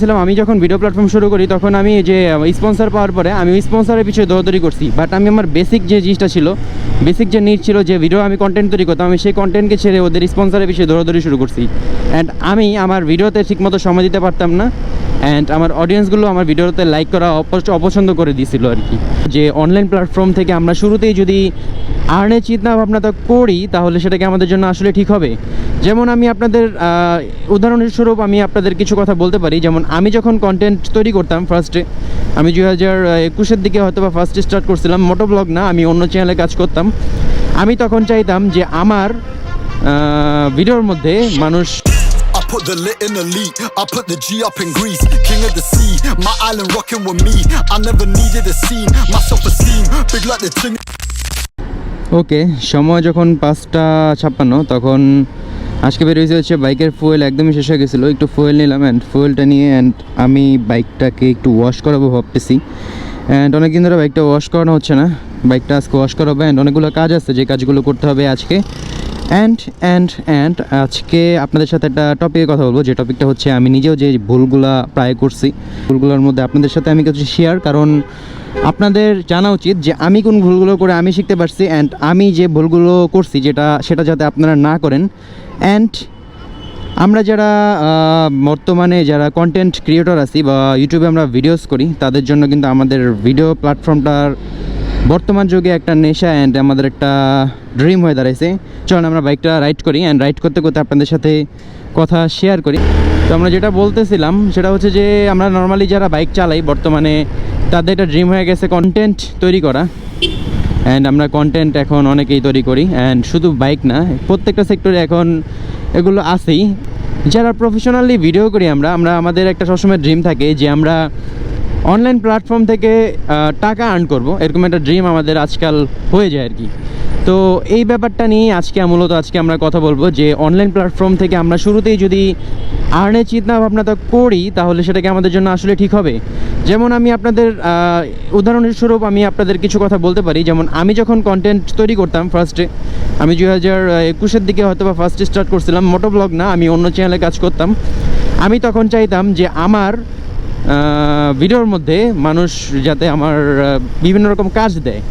ছিলাম আমি যখন ভিডিও প্ল্যাটফর্ম শুরু করি, তখন আমি যে স্পন্সর পাওয়ার পরে আমি স্পন্সরের পিছিয়ে দৌড়দৌড়ি করছি। বাট আমি আমার বেসিক যে জিনিসটা ছিল বেসিক যে নিড ছিল যে ভিডিও আমি কন্টেন্ট তৈরি করতাম, আমি সেই কন্টেন্টকে ছেড়ে ওদের স্পন্সরের পিছিয়ে দৌড়দৌড়ি শুরু করছি। অ্যান্ড আমি আমার ভিডিওতে ঠিকমতো সময় দিতে পারতাম না অ্যান্ড আমার অডিয়েন্সগুলো আমার ভিডিওতে লাইক করা অপছ- অপছন্দ করে দিয়েছিল আর কি। যে অনলাইন প্ল্যাটফর্ম থেকে আমরা শুরুতেই যদি আর্নের চিন্তা ভাবনাটা করি, তাহলে সেটাকে আমাদের জন্য আসলে ঠিক হবে। যেমন আমি আপনাদের উদাহরণস্বরূপ আমি আপনাদের কিছু কথা বলতে পারি যেমন আমি যখন কন্টেন্ট তৈরি করতাম ফার্স্টে আমি দুই হাজার একুশের দিকে হয়তো বা ফার্স্টে স্টার্ট করছিলাম মোটো ব্লগ না আমি অন্য চ্যানেলে কাজ করতাম আমি তখন চাইতাম যে আমার ভিডিওর মধ্যে মানুষ put the lit in elite. I put the G up in Greece. King of the sea. My island rocking with me. I never needed a scene. My self esteem. Big like the ting. ওকে সময় যখন পাঁচটা ছাপ্পান্ন তখন আজকে বেরিয়েছে হচ্ছে বাইকের fuel একদমই শেষ হয়ে গেছিল। একটু ফুয়েল নিলাম অ্যান্ড ফুয়েলটা নিয়ে অ্যান্ড আমি বাইকটাকে একটু ওয়াশ করাবো ভাবতেছি। অ্যান্ড অনেকদিন ধরে বাইকটা ওয়াশ করানো হচ্ছে না। বাইকটা আজকে ওয়াশ করাবো অ্যান্ড অনেকগুলো কাজ আছে যে কাজগুলো করতে হবে আজকে। অ্যান্ড অ্যান্ড অ্যান্ড আজকে আপনাদের সাথে একটা টপিকে কথা বলব। যে টপিকটা হচ্ছে আমি নিজেও যে ভুলগুলা প্রায় করছি, ভুলগুলোর মধ্যে আপনাদের সাথে আমি কিছু শেয়ার কারণ আপনাদের জানা উচিত যে আমি কোন ভুলগুলো করে আমি শিখতে পারছি অ্যান্ড আমি যে ভুলগুলো করছি যেটা, সেটা যাতে আপনারা না করেন। অ্যান্ড আমরা যারা বর্তমানে যারা কন্টেন্ট ক্রিয়েটর আছি বা ইউটিউবে আমরা ভিডিওস করি, তাদের জন্য কিন্তু আমাদের ভিডিও প্ল্যাটফর্মটার বর্তমান যুগে একটা নেশা অ্যান্ড আমাদের একটা ড্রিম হয়ে দাঁড়াইছে। চলুন আমরা বাইকটা রাইড করি অ্যান্ড রাইড করতে করতে আপনাদের সাথে কথা শেয়ার করি। তো আমরা যেটা বলতেছিলাম, সেটা হচ্ছে যে আমরা নর্মালি যারা বাইক চালাই, বর্তমানে তাদের একটা ড্রিম হয়ে গেছে কন্টেন্ট তৈরি করা। অ্যান্ড আমরা কন্টেন্ট এখন অনেকেই তৈরি করি অ্যান্ড শুধু বাইক না, প্রত্যেকটা সেক্টরে এখন এগুলো আছেই। যারা প্রফেশনালি ভিডিও করি আমরা আমরা আমাদের একটা সবসময় ড্রিম থাকে যে আমরা অনলাইন প্ল্যাটফর্ম থেকে টাকা আর্ন করব। এরকম একটা ড্রিম আমাদের আজকাল হয়ে যায় আর কি। তো এই ব্যাপারটা নিয়ে আজকে মূলত আজকে আমরা কথা বলব যে অনলাইন প্ল্যাটফর্ম থেকে আমরা শুরুতেই যদি আর্নের চিন্তা ভাবনাটা করি, তাহলে সেটাকে আমাদের জন্য আসলে ঠিক হবে। যেমন আমি আপনাদের উদাহরণস্বরূপ আমি আপনাদের কিছু কথা বলতে পারি। যেমন আমি যখন কন্টেন্ট তৈরি করতাম ফার্স্টে আমি দুই হাজার একুশের দিকে হয়তো বা ফার্স্টে স্টার্ট করছিলাম মোটো ব্লগ না, আমি অন্য চ্যানেলে কাজ করতাম। আমি তখন চাইতাম যে আমার ভিডিওর মধ্যে মানুষ যাতে আমার বিভিন্ন রকম কাজ দেয়।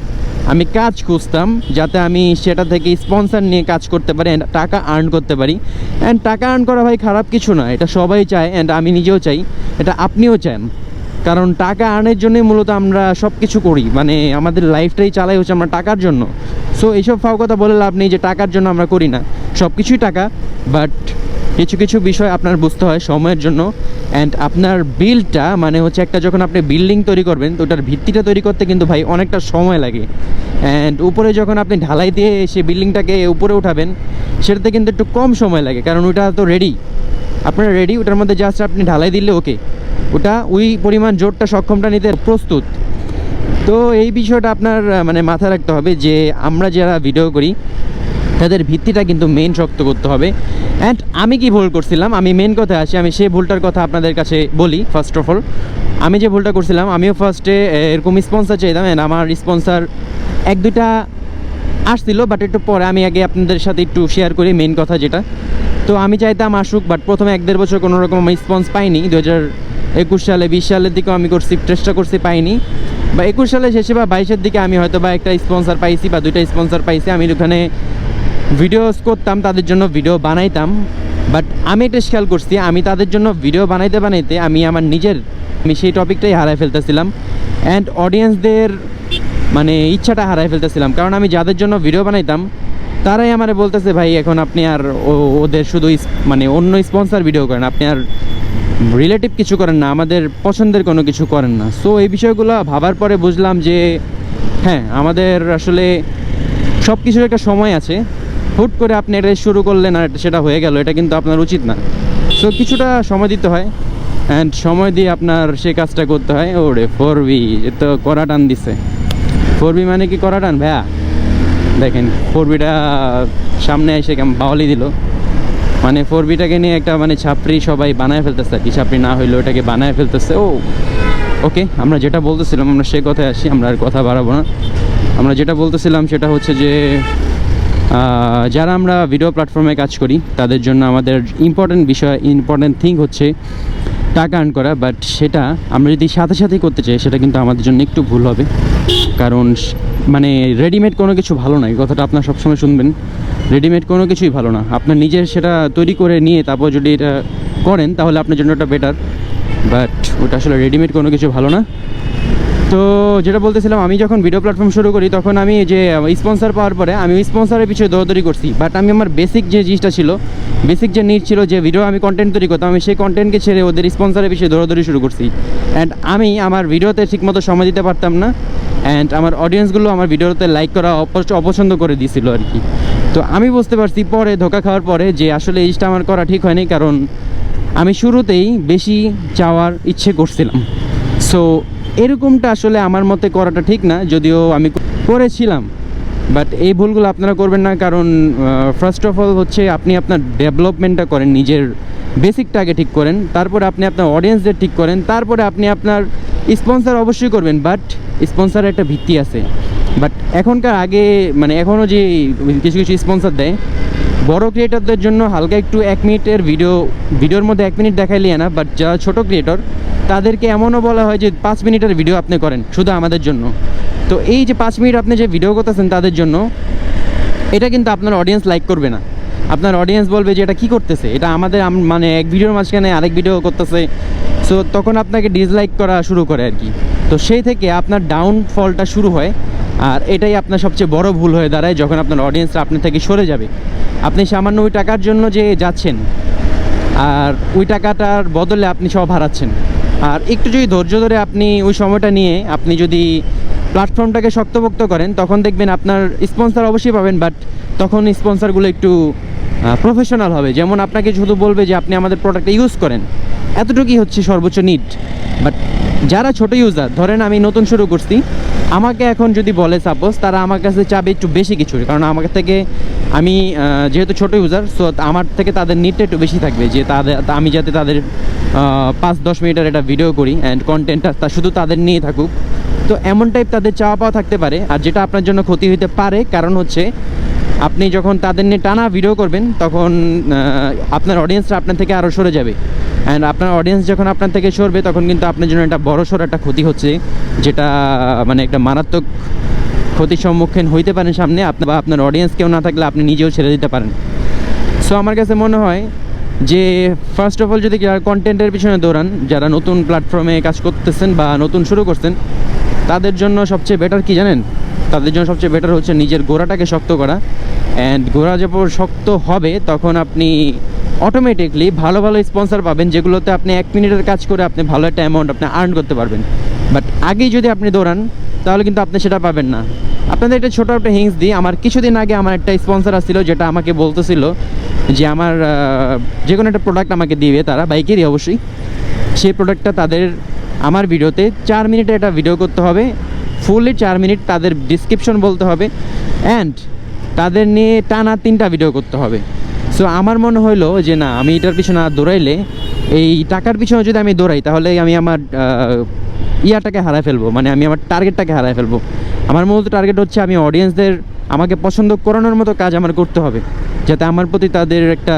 আমি কাজ খুঁজতাম যাতে আমি সেটা থেকে স্পন্সর নিয়ে কাজ করতে পারি অ্যান্ড টাকা আর্ন করতে পারি। অ্যান্ড টাকা আর্ন করা ভাই খারাপ কিছু না, এটা সবাই চায় অ্যান্ড আমি নিজেও চাই, এটা আপনিও চান। কারণ টাকা আর্নের জন্যই মূলত আমরা সব কিছু করি। মানে আমাদের লাইফটাই চালাই হচ্ছে আমরা টাকার জন্য। সো এইসব ফাও কথা বলে লাভ নেই যে টাকার জন্য আমরা করি না। সব কিছুই টাকা বাট কিছু কিছু বিষয় আপনার বুঝতে হয় সময়ের জন্য। অ্যান্ড আপনার বিলটা মানে হচ্ছে একটা যখন আপনি বিল্ডিং তৈরি করবেন, তো ওটার ভিত্তিটা তৈরি করতে কিন্তু ভাই অনেকটা সময় লাগে। অ্যান্ড উপরে যখন আপনি ঢালাই দিয়ে সেই বিল্ডিংটাকে উপরে উঠাবেন, সেটাতে কিন্তু একটু কম সময় লাগে, কারণ ওটা তো রেডি আপনার রেডি ওটার মধ্যে জাস্ট আপনি ঢালাই দিলে ওকে ওটা ওই পরিমাণ জোরটা, সক্ষমটা নিতে প্রস্তুত। তো এই বিষয়টা আপনার মানে মাথায় রাখতে হবে যে আমরা যারা ভিডিও করি, তাদের ভিত্তিটা কিন্তু মেন শক্ত করতে হবে। অ্যান্ড আমি কি ভুল করছিলাম? আমি মেন কথায় আসি, আমি সেই ভুলটার কথা আপনাদের কাছে বলি ফার্স্ট অফ অল আমি যে ভুলটা করছিলাম, আমিও ফার্স্টে এরকম স্পন্সার চাইতাম অ্যান্ড আমার স্পন্সার এক দুইটা আসছিল বাট একটু পরে আমি আগে আপনাদের সাথে একটু শেয়ার করি মেন কথা যেটা। তো আমি চাইতাম আসুক বাট প্রথমে এক দেড় বছর কোনো রকম রেসপন্স পাইনি দু হাজার একুশ সালে, বিশ সালের দিকেও আমি করছি, চেষ্টা করছি পাইনি। বা একুশ সালে শেষে বা বাইশের দিকে আমি হয়তো বা একটা স্পন্সার পাইছি বা দুইটা স্পন্সার পাইছি। আমি ওখানে ভিডিওস করতাম, তাদের জন্য ভিডিও বানাইতাম। বাট আমি এটা খেয়াল করছি, আমি তাদের জন্য ভিডিও বানাইতে বানাইতে আমি আমার নিজের, আমি সেই টপিকটাই হারাই ফেলতেছিলাম। অ্যান্ড অডিয়েন্সদের মানে ইচ্ছাটা হারাই ফেলতেছিলাম। কারণ আমি যাদের জন্য ভিডিও বানাইতাম, তারাই আমার বলতেছে, ভাই, এখন আপনি আর ওদের শুধু মানে অন্য স্পন্সার ভিডিও করেন। আপনি আর রিলেটিভ কিছু করেন না, আমাদের পছন্দের কোনো কিছু করেন না। সো এই বিষয়গুলো ভাবার পরে বুঝলাম যে হ্যাঁ আমাদের আসলে সব কিছুর একটা সময় আছে। হুট করে আপনি এটা শুরু করলেন আর সেটা হয়ে গেল, এটা কিন্তু আপনার উচিত না। সো কিছুটা সময় দিতে হয়। অ্যান্ড সময় দিয়ে আপনার সে কাজটা করতে হয়। ওরে ফোর বি এ তো করা টান দিছে। ফোর বি মানে কি করা টান? ভাইয়া, দেখেন ফোর বিটা সামনে এসে কেমন বাওয়ালি দিল। মানে ফোর বিটাকে নিয়ে একটা মানে ছাপড়ি সবাই বানায় ফেলতেছে আর কি। ছাপড়ি না হইলেও ওটাকে বানায় ফেলতেছে। ও ওকে আমরা যেটা বলতেছিলাম, আমরা সে কথায় আসি, আমরা আর কথা বাড়াবো না। আমরা যেটা বলতেছিলাম সেটা হচ্ছে যে যারা আমরা ভিডিও প্ল্যাটফর্মে কাজ করি, তাদের জন্য আমাদের ইম্পর্টেন্ট বিষয় ইম্পর্টেন্ট থিং হচ্ছে টাকা আর্ন করা। বাট সেটা আমরা যদি সাথে সাথেই করতে চাই, সেটা কিন্তু আমাদের জন্য একটু ভুল হবে। কারণ মানে রেডিমেড কোনো কিছু ভালো নয় কথাটা আপনার সবসময় শুনবেন। রেডিমেড কোনো কিছুই ভালো না। আপনার নিজের সেটা তৈরি করে নিয়ে তারপর যদি এটা করেন, তাহলে আপনার জন্য ওটা বেটার বাট ওটা আসলে রেডিমেড কোনো কিছু ভালো না। তো যেটা বলতেছিলাম, আমি যখন ভিডিও প্ল্যাটফর্ম শুরু করি, তখন আমি যে স্পন্সর পাওয়ার পরে আমি স্পন্সরের পিছিয়ে দৌড়দৌড়ি করছি। বাট আমি আমার বেসিক যে জিনিসটা ছিল বেসিক যে নিড ছিল, যে ভিডিও আমি কন্টেন্ট তৈরি করতাম, আমি সেই কন্টেন্টকে ছেড়ে ওদের স্পন্সরের পিছিয়ে দৌড়দৌড়ি শুরু করছি। অ্যান্ড আমি আমার ভিডিওতে ঠিকমতো সময় দিতে পারতাম না। অ্যান্ড আমার অডিয়েন্সগুলো আমার ভিডিওতে লাইক করা অপছ- অপছন্দ করে দিয়েছিল আর কি। তো আমি বুঝতে পারছি পরে ধোকা খাওয়ার পরে যে আসলে এই আমার করা ঠিক হয়নি, কারণ আমি শুরুতেই বেশি চাওয়ার ইচ্ছে করছিলাম। সো এরকমটা আসলে আমার মতে করাটা ঠিক না, যদিও আমি করেছিলাম। বাট এই ভুলগুলো আপনারা করবেন না, কারণ ফার্স্ট অফ অল হচ্ছে আপনি আপনার ডেভেলপমেন্টটা করেন, নিজের বেসিকটা আগে ঠিক করেন, তারপরে আপনি আপনার অডিয়েন্সদের ঠিক করেন, তারপরে আপনি আপনার স্পন্সর অবশ্যই করবেন বাট স্পন্সরের একটা ভিত্তি আছে। বাট এখনকার আগে মানে এখনও যে কিছু কিছু স্পন্সর দেয়, বড় ক্রিয়েটরদের জন্য হালকা একটু এক মিনিটের ভিডিও ভিডিওর মধ্যে এক মিনিট দেখাইলে না বাট যারা ছোটো ক্রিয়েটর তাদেরকে এমনও বলা হয় যে পাঁচ মিনিটের ভিডিও আপনি করেন, শুধু আমাদের জন্য। তো এই যে পাঁচ মিনিট আপনি যে ভিডিও করতেছেন তাদের জন্য, এটা কিন্তু আপনার অডিয়েন্স লাইক করবে না। আপনার অডিয়েন্স বলবে যে এটা কি করতেছে? এটা আমাদের মানে এক ভিডিওর মাঝখানে আরেক ভিডিও করতেছে। সো তখন আপনাকে ডিসলাইক করা শুরু করে আর কি। তো সেই থেকে আপনার ডাউনফলটা শুরু হয়। আর এটাই আপনার সবচেয়ে বড় ভুল হয়ে দাঁড়ায় যখন আপনার অডিয়েন্সটা আপনার থেকে সরে যাবে। আপনি সামান্য ওই টাকার জন্য যে যাচ্ছেন, আর ওই টাকাটার বদলে আপনি সব হারাচ্ছেন। আর একটু যদি ধৈর্য ধরে আপনি ওই সময়টা নিয়ে আপনি যদি প্ল্যাটফর্মটাকে শক্তপোক্ত করেন, তখন দেখবেন আপনার স্পন্সর অবশ্যই পাবেন বাট তখন স্পন্সরগুলো একটু প্রফেশনাল হবে। যেমন আপনাকে শুধু বলবে যে আপনি আমাদের প্রোডাক্টটা ইউজ করেন। এতটুকুই হচ্ছে সর্বোচ্চ নিড বাট যারা ছোট ইউজার ধরেন আমি নতুন শুরু করছি, আমাকে এখন যদি বলে সাপোজ তারা আমার কাছে চাবে একটু বেশি কিছু, কারণ আমার থেকে আমি যেহেতু ছোট ইউজার সো আমার থেকে তাদের নিডটা একটু বেশি থাকবে যে তাদের, আমি যাতে তাদের পাঁচ দশ মিনিটের একটা ভিডিও করি অ্যান্ড কন্টেন্টটা তা শুধু তাদের নিয়ে থাকুক। তো এমন টাইপ তাদের চাওয়া পাওয়া থাকতে পারে, আর যেটা আপনার জন্য ক্ষতি হতে পারে কারণ হচ্ছে আপনি যখন তাদের নিয়ে টানা ভিডিও করবেন, তখন আপনার অডিয়েন্সরা আপনার থেকে আরও সরে যাবে। অ্যান্ড আপনার অডিয়েন্স যখন আপনার থেকে সরবে, তখন কিন্তু আপনার জন্য একটা বড় সড় একটা ক্ষতি হচ্ছে, যেটা মানে একটা মারাত্মক ক্ষতির সম্মুখীন হইতে পারেন সামনে, আপনি, বা আপনার অডিয়েন্স কেউ না থাকলে আপনি নিজেও ছেড়ে দিতে পারেন। সো আমার কাছে মনে হয় যে ফার্স্ট অফ অল যদি যারা কন্টেন্টের পিছনে দৌড়ান, যারা নতুন প্ল্যাটফর্মে কাজ করতেছেন বা নতুন শুরু করছেন, তাদের জন্য সবচেয়ে বেটার কি জানেন? তাদের জন্য সবচেয়ে বেটার হচ্ছে নিজের গোড়াটাকে শক্ত করা। অ্যান্ড গোড়া যখন শক্ত হবে, তখন আপনি অটোমেটিকলি ভালো ভালো স্পন্সর পাবেন, যেগুলোতে আপনি এক মিনিটের কাজ করে আপনি ভালো একটা অ্যামাউন্ট আপনি আর্ন করতে পারবেন। বাট আগেই যদি আপনি দৌড়ান, তাহলে কিন্তু আপনি সেটা পাবেন না। আপনাদের একটা ছোটো একটা হিংস দিই, আমার কিছুদিন আগে আমার একটা স্পন্সর আসছিল, যেটা আমাকে বলতেছিল যে আমার যে কোনো একটা প্রোডাক্ট আমাকে দিবে তারা, বাইকেরই অবশ্যই। সেই প্রোডাক্টটা তাদের, আমার ভিডিওতে চার মিনিটে একটা ভিডিও করতে হবে। ফুললি চার মিনিট তাদের ডিসক্রিপশন বলতে হবে অ্যান্ড তাদের নিয়ে টানা তিনটা ভিডিও করতে হবে। সো আমার মনে হলো যে না, আমি এটার পিছনে আর দৌড়াইলে, এই টাকার পিছনে যদি আমি দৌড়াই, তাহলে আমি আমার ইয়াটাকে হারায় ফেলব মানে আমি আমার টার্গেটটাকে হারায় ফেলব। আমার মূলত টার্গেট হচ্ছে আমি অডিয়েন্সদের আমাকে পছন্দ করানোর মতো কাজ আমার করতে হবে, যাতে আমার প্রতি তাদের একটা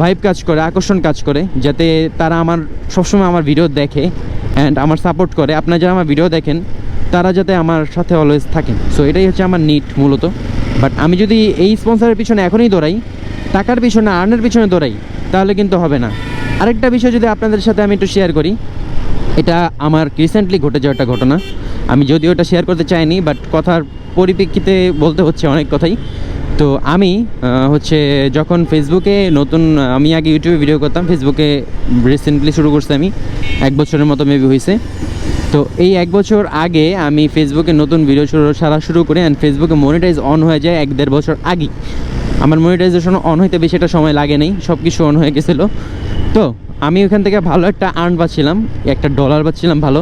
ভাইব কাজ করে, আকর্ষণ কাজ করে, যাতে তারা আমার, সবসময় আমার ভিডিও দেখে। অ্যান্ড আমার সাপোর্ট করে। আপনারা যারা আমার ভিডিও দেখেন, তারা যাতে আমার সাথে অলওয়েজ থাকেন। সো এটাই হচ্ছে আমার নিট মূলত। বাট আমি যদি এই স্পন্সরের পিছনে এখনই দৌড়াই, টাকার পিছনে আর্নের পিছনে দৌড়াই, তাহলে কিন্তু হবে না। আরেকটা বিষয় যদি আপনাদের সাথে আমি একটু শেয়ার করি, এটা আমার রিসেন্টলি ঘটে যাওয়া একটা ঘটনা। আমি যদিও এটা শেয়ার করতে চাইনি বাট কথার পরিপ্রেক্ষিতে বলতে হচ্ছে অনেক কথাই। তো আমি হচ্ছে যখন ফেসবুকে নতুন আমি আগে ইউটিউবে ভিডিও করতাম ফেসবুকে রিসেন্টলি শুরু করছি আমি, এক বছরের মতো মেবি হয়েছে তো এই এক বছর আগে আমি ফেসবুকে নতুন ভিডিও শুরু, সারা শুরু করি অ্যান্ড ফেসবুকে মনিটাইজ অন হয়ে যায় এক দেড় বছর আগেই। আমার মনিটাইজেশন অন হইতে বেশি একটা সময় লাগে নেই সব কিছু অন হয়ে গেছিল। তো আমি ওখান থেকে ভালো একটা আর্ন পাচ্ছিলাম, একটা ডলার পাচ্ছিলাম ভালো।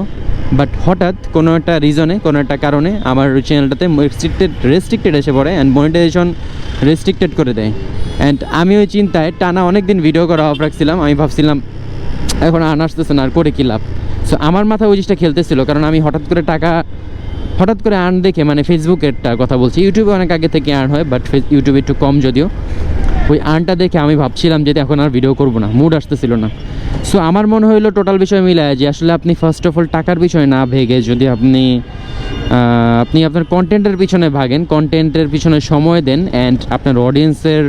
বাট হঠাৎ কোনো একটা রিজনে কোনো একটা কারণে আমার চ্যানেলটাতে রেস্ট্রিক্টেড রেস্ট্রিক্টেড এসে পড়ে অ্যান্ড মনিটাইজেশন রেস্ট্রিক্টেড করে দেয়। অ্যান্ড আমি ওই চিন্তায় টানা অনেক দিন ভিডিও করা অফ রাখছিলাম। আমি ভাবছিলাম, এখন আর্ন আসতেছে না, আর করে কী লাভ? সো আমার মাথায় ওই জিনিসটা খেলতেছিল, কারণ আমি হঠাৎ করে টাকা, হঠাৎ করে আর্ন দেখে মানে ফেসবুকেরটা কথা বলছি। ইউটিউবে অনেক আগে থেকে আর্ন হয় বাট ইউটিউবে একটু কম যদিও। ওই আর্নটা দেখে আমি ভাবছিলাম যে এখন আর ভিডিও করব না মুড আসতেছিল না। সো আমার মনে হইল টোটাল বিষয় মিলায় যে আসলে আপনি ফার্স্ট অফ অল টাকার বিষয় না ভেগে যদি আপনি আপনি আপনার কন্টেন্টের পিছনে ভাগেন কন্টেন্টের পিছনে সময় দেন অ্যান্ড আপনার অডিয়েন্সের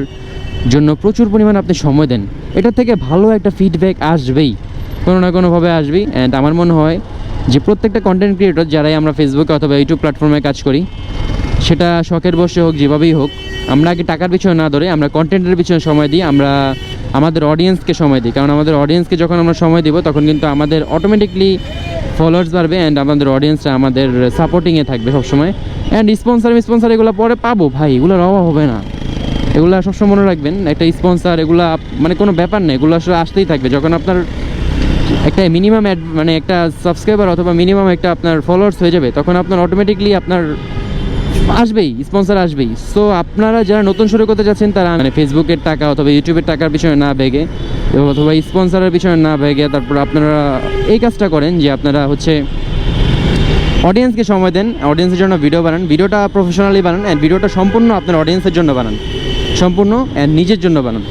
জন্য প্রচুর পরিমাণে আপনি সময় দেন, এটা থেকে ভালো একটা ফিডব্যাক আসবেই, কোনো না কোনোভাবে আসবেই অ্যান্ড আমার মনে হয় যে প্রত্যেকটা কন্টেন্ট ক্রিয়েটর যারাই আমরা ফেসবুকে অথবা ইউটিউব প্ল্যাটফর্মে কাজ করি সেটা শখের বসে হোক, যেভাবেই হোক, আমরা আগে টাকার পিছনে না ধরে আমরা কন্টেন্টের পিছনে সময় দিই, আমরা আমাদের অডিয়েন্সকে সময় দিই। কারণ আমাদের অডিয়েন্সকে যখন আমরা সময় দিব, তখন কিন্তু আমাদের অটোমেটিকলি ফলোয়ার্স বাড়বে অ্যান্ড আমাদের অডিয়েন্সরা আমাদের সাপোর্টিংয়ে থাকবে সবসময়। অ্যান্ড স্পন্সার স্পন্সার এগুলো পরে পাবো, ভাই, এগুলোর অভাব হবে না। এগুলো সবসময় মনে রাখবেন, একটা স্পন্সার এগুলো মানে কোনো ব্যাপার নেই এগুলো আসলে আসতেই থাকবে। যখন আপনার একটা মিনিমাম মানে একটা সাবস্ক্রাইবার অথবা মিনিমাম একটা আপনার ফলোয়ার্স হয়ে যাবে, তখন আপনার অটোমেটিকলি আপনার আসবেই স্পন্সর আসবেই। সো আপনারা যারা নতুন শুরু করতে যাচ্ছেন, তারা মানে ফেসবুকের টাকা অথবা ইউটিউবের টাকার পিছনে না ভেগে অথবা স্পন্সরের পিছনে না ভেগে তারপর আপনারা এই কাজটা করেন যে আপনারা হচ্ছে অডিয়েন্সকে সময় দেন অডিয়েন্সের জন্য ভিডিও বানান। ভিডিওটা প্রফেশনালি বানান অ্যান্ড ভিডিওটা সম্পূর্ণ আপনার অডিয়েন্সের জন্য বানান। সম্পূর্ণ অ্যান্ড নিজের জন্য বানান।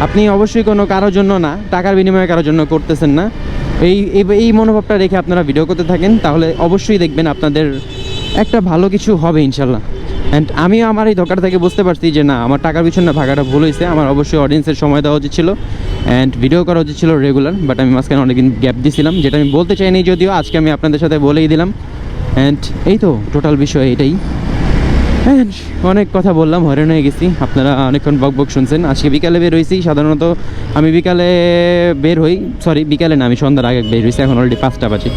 আপনি অবশ্যই কোনো কারোর জন্য না, টাকার বিনিময়ে কারোর জন্য করতেছেন না। এই- এই মনোভাবটা রেখে আপনারা ভিডিও করতে থাকেন, তাহলে অবশ্যই দেখবেন আপনাদের একটা ভালো কিছু হবে ইনশাল্লাহ। অ্যান্ড আমিও আমার এই ধোকাটা থেকে বুঝতে পারছি যে না, আমার টাকার পিছনে ভাগাটা ভুল হয়েছে। আমার অবশ্যই অডিয়েন্সের সময় দেওয়া উচিত ছিল। অ্যান্ড ভিডিও করা উচিত ছিল রেগুলার বাট আমি মাঝখানে অনেকদিন গ্যাপ দিয়েছিলাম যেটা আমি বলতে চাইনি যদিও, আজকে আমি আপনাদের সাথে বলেই দিলাম। অ্যান্ড এই তো টোটাল বিষয় এটাই। And অনেক কথা বললাম, হয়রান হয়ে গেছি। আপনারা অনেকক্ষণ বক বক শুনছেন। আজকে বিকালে বের হয়েছি, সাধারণত আমি বিকালে বের হই। সরি বিকালে না, আমি সন্ধ্যার আগে বের হয়েছি, এখন অলরেডি পাঁচটা বাজে।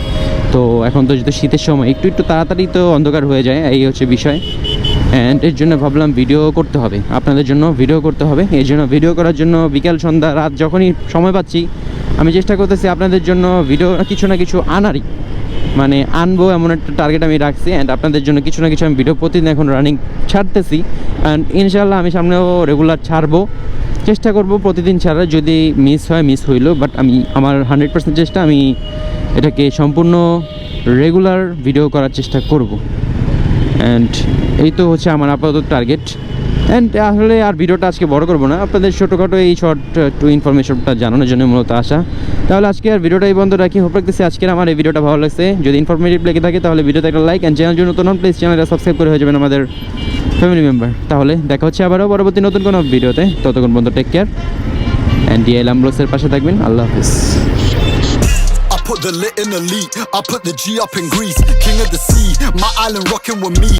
তো এখন তো যেহেতু শীতের সময়, একটু একটু তাড়াতাড়ি তো অন্ধকার হয়ে যায়, এই হচ্ছে বিষয়। অ্যান্ড এর জন্য ভাবলাম ভিডিও করতে হবে। আপনাদের জন্য ভিডিও করতে হবে। এই জন্য ভিডিও করার জন্য বিকাল, সন্ধ্যা, রাত যখনই সময় পাচ্ছি, আমি চেষ্টা করতেছি আপনাদের জন্য ভিডিও কিছু না কিছু আনারই। মানে আনব এমন একটা টার্গেট আমি রাখছি অ্যান্ড আপনাদের জন্য কিছু না কিছু আমি ভিডিও প্রতিদিন এখন রানিং ছাড়তেছি। অ্যান্ড ইনশাল্লাহ আমি সামনেও রেগুলার ছাড়বো। চেষ্টা করব প্রতিদিন ছাড়া, যদি মিস হয় মিস হইল বাট আমি, আমার হান্ড্রেড পার্সেন্ট চেষ্টা, আমি এটাকে সম্পূর্ণ রেগুলার ভিডিও করার চেষ্টা করব। অ্যান্ড এই তো হচ্ছে আমার আপাতত টার্গেট অ্যান্ড আসলে আর ভিডিওটা আজকে বড় করব না। আপনাদের ছোটোখাটো এই শর্ট টু ইনফরমেশনটা জানানোর জন্য মূলত আসা তাহলে আজকে আর ভিডিওটা এই বন্ধ রাখি। হোপ রাখতেছি আজকের আমার এই ভিডিওটা ভালো লাগছে। যদি ইনফরমেটিভ লেগে থাকে, তাহলে ভিডিওতে একটা লাইক অ্যান্ড চ্যানেল জন্য নতুন প্লিজ চ্যানেলটা সাবস্ক্রাইব করে হয়ে যাবেন আমাদের ফ্যামিলি মেম্বার তাহলে দেখা হচ্ছে আবারও পরবর্তী নতুন কোনো ভিডিওতে ততক্ষণ পর্যন্ত টেক কেয়ার অ্যান্ড ডিএল অ্যাম্বুলেন্সের পাশে থাকবেন আল্লাহ হাফিজ put the lit in the lead. I put the G up in Greece. King of the sea. My island rocking with me.